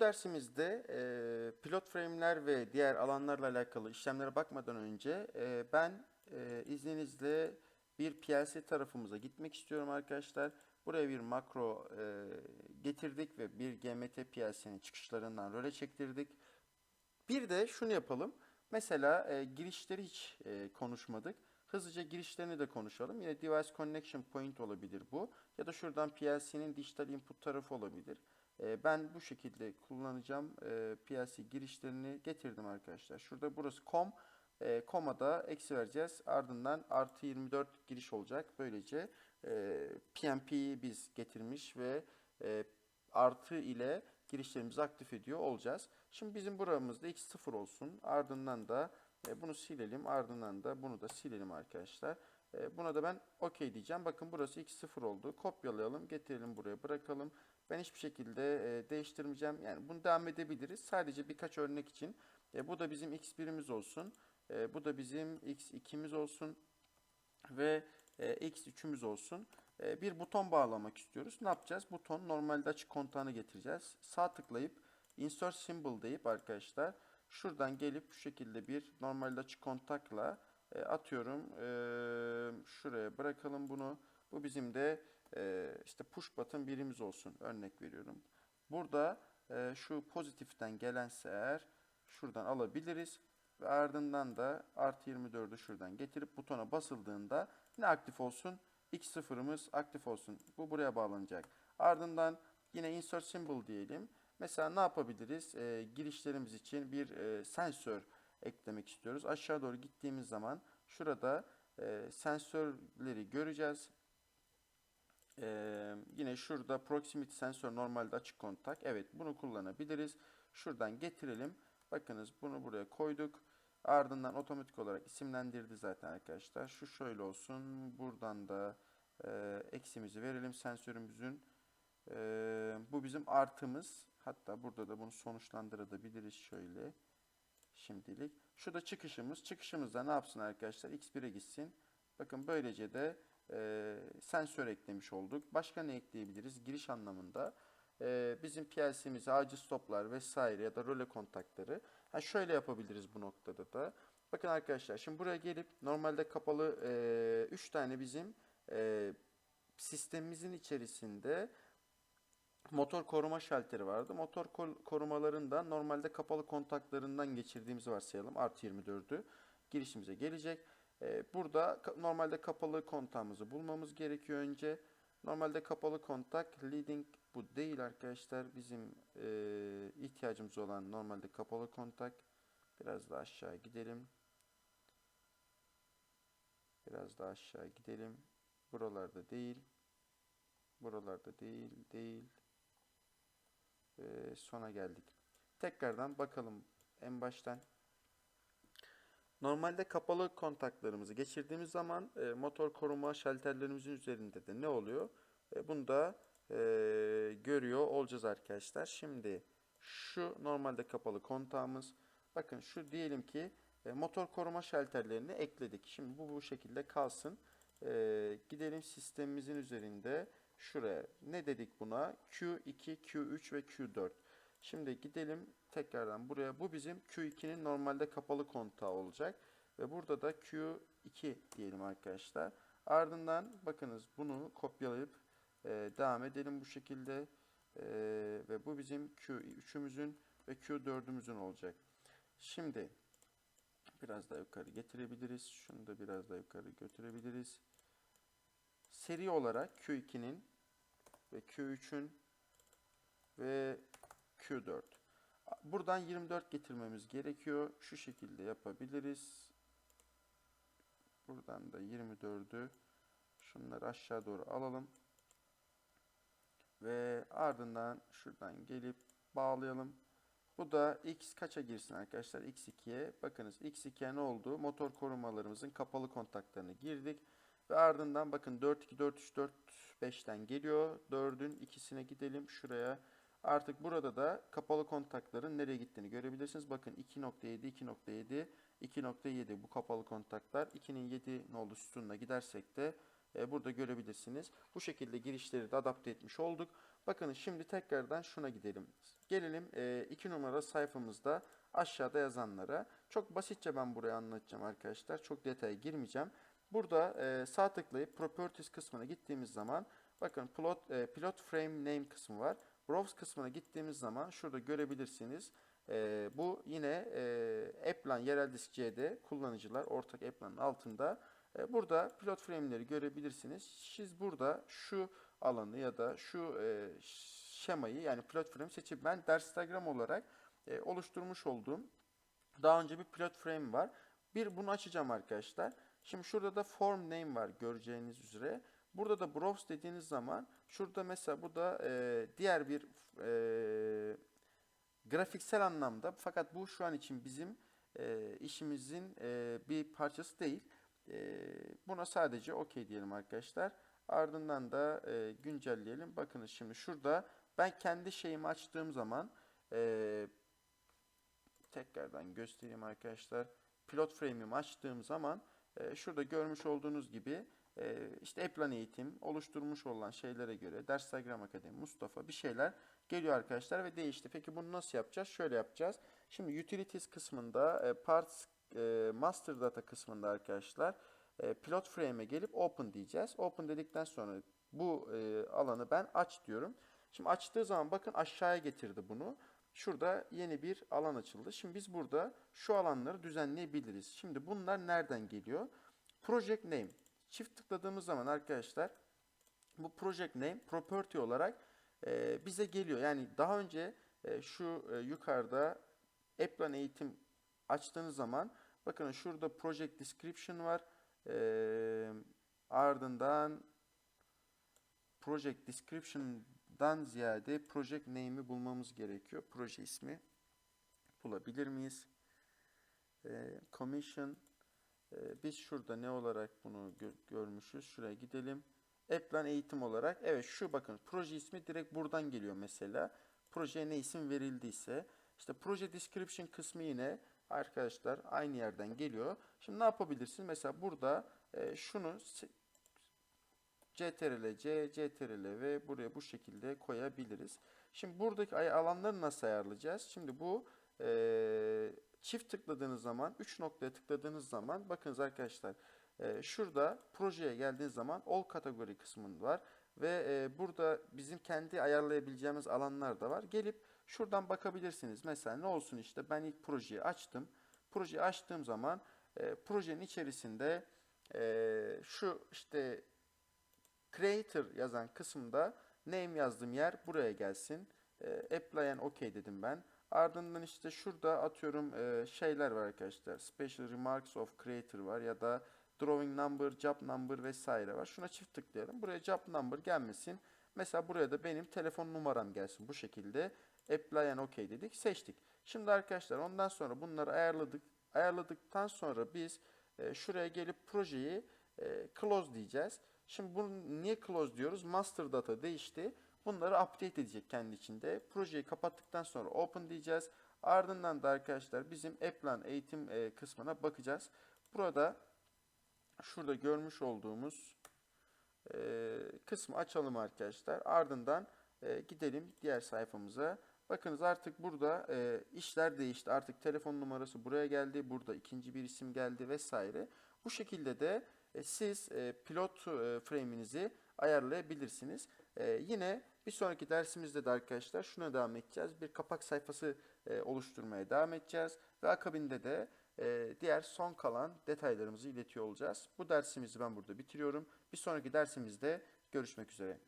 Bu dersimizde e, pilot frame'ler ve diğer alanlarla alakalı işlemlere bakmadan önce e, ben e, izninizle bir PLC tarafımıza gitmek istiyorum arkadaşlar. Buraya bir makro e, getirdik ve bir GMT PLC'nin çıkışlarından röle çektirdik. Bir de şunu yapalım. Mesela e, girişleri hiç e, konuşmadık. Hızlıca girişlerini de konuşalım. Yine device connection point olabilir bu. Ya da şuradan PLC'nin digital input tarafı olabilir. E, ben bu şekilde kullanacağım. E, PLC girişlerini getirdim arkadaşlar. Şurada burası com. E, com'a da eksi vereceğiz. Ardından artı 24 giriş olacak. Böylece e, PNP'yi biz getirmiş ve e, artı ile girişlerimizi aktif ediyor olacağız. Şimdi bizim buramızda x0 olsun. Ardından da e, bunu silelim. Ardından da bunu da silelim arkadaşlar. E, buna da ben OK diyeceğim. Bakın burası x0 oldu. Kopyalayalım. Getirelim buraya bırakalım. Ben hiçbir şekilde e, değiştirmeyeceğim. Yani bunu devam edebiliriz. Sadece birkaç örnek için. Bu da bizim x1'imiz olsun. Bu da bizim x2'miz olsun. Ve e, x3'ümüz olsun. Bir buton bağlamak istiyoruz. Ne yapacağız? Buton normalde açık kontağını getireceğiz. Sağ tıklayıp insert symbol deyip arkadaşlar şuradan gelip şu şekilde bir normalde açık kontakla e, atıyorum. E, şuraya bırakalım bunu. Bu bizim de e, işte push button birimiz olsun. Örnek veriyorum. Burada e, şu pozitiften gelense eğer şuradan alabiliriz. Ve ardından da artı 24'ü şuradan getirip butona basıldığında ne aktif olsun? X0'ımız aktif olsun. Bu buraya bağlanacak. Ardından yine insert symbol diyelim. Mesela ne yapabiliriz? E, girişlerimiz için bir e, sensör eklemek istiyoruz. Aşağı doğru gittiğimiz zaman şurada e, sensörleri göreceğiz. E, yine şurada proximity sensör normalde açık kontak. Evet bunu kullanabiliriz. Şuradan getirelim. Bakınız bunu buraya koyduk. Ardından otomatik olarak isimlendirdi zaten arkadaşlar. Şu şöyle olsun. Buradan da e, eksimizi verelim sensörümüzün. E, bu bizim artımız. Hatta burada da bunu sonuçlandırabiliriz şöyle. Şimdilik. Şu da çıkışımız. Çıkışımızda ne yapsın arkadaşlar? X1'e gitsin. Bakın böylece de e, sensör eklemiş olduk. Başka ne ekleyebiliriz? Giriş anlamında. E, bizim PLC'mize acil stoplar vesaire ya da röle kontakları. Ha şöyle yapabiliriz bu noktada da. Bakın arkadaşlar şimdi buraya gelip normalde kapalı 3 e, tane bizim e, sistemimizin içerisinde motor koruma şalteri vardı. Motor korumalarında normalde kapalı kontaklarından geçirdiğimizi varsayalım. Artı 24'ü girişimize gelecek. E, burada normalde kapalı kontağımızı bulmamız gerekiyor önce. Normalde kapalı kontak leading bu değil arkadaşlar. Bizim e, ihtiyacımız olan normalde kapalı kontak. Biraz daha aşağı gidelim. Biraz daha aşağı gidelim. Buralarda değil. Buralarda değil, değil. Ee, sona geldik. Tekrardan bakalım en baştan. Normalde kapalı kontaklarımızı geçirdiğimiz zaman e, motor koruma şalterlerimizin üzerinde de ne oluyor? E, bunu da e, görüyor olacağız arkadaşlar. Şimdi şu normalde kapalı kontağımız. Bakın şu diyelim ki e, motor koruma şalterlerini ekledik. Şimdi bu bu şekilde kalsın. E, gidelim sistemimizin üzerinde şuraya. Ne dedik buna? Q2, Q3 ve Q4. Şimdi gidelim tekrardan buraya. Bu bizim Q2'nin normalde kapalı kontağı olacak. Ve burada da Q2 diyelim arkadaşlar. Ardından bakınız bunu kopyalayıp e, devam edelim bu şekilde. E, ve bu bizim Q3'ümüzün ve Q4'ümüzün olacak. Şimdi biraz daha yukarı getirebiliriz. Şunu da biraz daha yukarı götürebiliriz. Seri olarak Q2'nin ve Q3'ün ve Q4. Buradan 24 getirmemiz gerekiyor. Şu şekilde yapabiliriz. Buradan da 24'ü şunları aşağı doğru alalım. Ve ardından şuradan gelip bağlayalım. Bu da x kaça girsin arkadaşlar? x2'ye. Bakınız x2'ye ne oldu? Motor korumalarımızın kapalı kontaklarını girdik. Ve ardından bakın 4, 2, 4, 3, 4, 5'ten geliyor. 4'ün ikisine gidelim şuraya. Artık burada da kapalı kontakların nereye gittiğini görebilirsiniz. Bakın 2.7, 2.7, 2.7 bu kapalı kontaklar. 2'nin 7 nolu sütununa gidersek de e, burada görebilirsiniz. Bu şekilde girişleri de adapte etmiş olduk. Bakın şimdi tekrardan şuna gidelim. Gelelim 2 numara sayfamızda aşağıda yazanlara. Çok basitçe ben buraya anlatacağım arkadaşlar. Çok detaya girmeyeceğim. Burada e, sağ tıklayıp Properties kısmına gittiğimiz zaman bakın plot, e, Pilot Frame Name kısmı var. Browse kısmına gittiğimiz zaman şurada görebilirsiniz. E, bu yine e, Applan Yerel Disk C'de kullanıcılar ortak Applan'ın altında. E, burada pilot frame'leri görebilirsiniz. Siz burada şu alanı ya da şu e, şemayı yani pilot frame seçip ben ders diagram olarak e, oluşturmuş olduğum daha önce bir pilot frame var. Bir bunu açacağım arkadaşlar. Şimdi şurada da form name var göreceğiniz üzere. Burada da browse dediğiniz zaman şurada mesela bu da e, diğer bir e, grafiksel anlamda fakat bu şu an için bizim e, işimizin e, bir parçası değil. E, buna sadece OK diyelim arkadaşlar. Ardından da e, güncelleyelim. Bakınız şimdi şurada ben kendi şeyimi açtığım zaman e, tekrardan göstereyim arkadaşlar. Pilot frame'imi açtığım zaman şurada görmüş olduğunuz gibi e, işte Eplan eğitim oluşturmuş olan şeylere göre Ders Diagram Akademi, Mustafa bir şeyler geliyor arkadaşlar ve değişti. Peki bunu nasıl yapacağız? Şöyle yapacağız. Şimdi Utilities kısmında e, Parts e, Master Data kısmında arkadaşlar Pilot Frame'e gelip Open diyeceğiz. Open dedikten sonra bu alanı ben aç diyorum. Şimdi açtığı zaman bakın aşağıya getirdi bunu. Şurada yeni bir alan açıldı. Şimdi biz burada şu alanları düzenleyebiliriz. Şimdi bunlar nereden geliyor? Project Name. Çift tıkladığımız zaman arkadaşlar bu Project Name property olarak e, bize geliyor. Yani daha önce e, şu e, yukarıda Applan eğitim açtığınız zaman bakın şurada Project Description var. E, ardından Project Description'dan ziyade Project Name'i bulmamız gerekiyor. Proje ismi bulabilir miyiz? E, commission e, biz şurada ne olarak bunu gö görmüşüz? Şuraya gidelim. Applan eğitim olarak. Evet şu bakın proje ismi direkt buradan geliyor mesela. Projeye ne isim verildiyse. işte proje description kısmı yine arkadaşlar aynı yerden geliyor. Şimdi ne yapabilirsin? Mesela burada e, şunu CTRL C, CTRL ve buraya bu şekilde koyabiliriz. Şimdi buradaki alanları nasıl ayarlayacağız? Şimdi bu e, çift tıkladığınız zaman, 3 noktaya tıkladığınız zaman bakınız arkadaşlar e, şurada projeye geldiğiniz zaman all kategori kısmında var ve e, burada bizim kendi ayarlayabileceğimiz alanlar da var. Gelip şuradan bakabilirsiniz. Mesela ne olsun işte ben ilk projeyi açtım. Projeyi açtığım zaman e, projenin içerisinde e, şu işte creator yazan kısımda name yazdığım yer buraya gelsin. E, apply and OK dedim ben. Ardından işte şurada atıyorum e, şeyler var arkadaşlar. Special Remarks of Creator var ya da Drawing Number, Job Number vesaire var. Şuna çift tıklayalım. Buraya Job Number gelmesin. Mesela buraya da benim telefon numaram gelsin bu şekilde. Apply and OK dedik. Seçtik. Şimdi arkadaşlar ondan sonra bunları ayarladık. Ayarladıktan sonra biz e, şuraya gelip projeyi e, close diyeceğiz. Şimdi bunu niye close diyoruz? Master data değişti. Bunları update edecek kendi içinde. Projeyi kapattıktan sonra open diyeceğiz. Ardından da arkadaşlar bizim Applan eğitim e, kısmına bakacağız. Burada şurada görmüş olduğumuz e, kısmı açalım arkadaşlar. Ardından e, gidelim diğer sayfamıza. Bakınız artık burada işler değişti. Artık telefon numarası buraya geldi. Burada ikinci bir isim geldi vesaire. Bu şekilde de e, siz e, pilot e, frame'inizi ayarlayabilirsiniz. Yine bir sonraki dersimizde de arkadaşlar şuna devam edeceğiz. Bir kapak sayfası oluşturmaya devam edeceğiz. Ve akabinde de diğer son kalan detaylarımızı iletiyor olacağız. Bu dersimizi ben burada bitiriyorum. Bir sonraki dersimizde görüşmek üzere.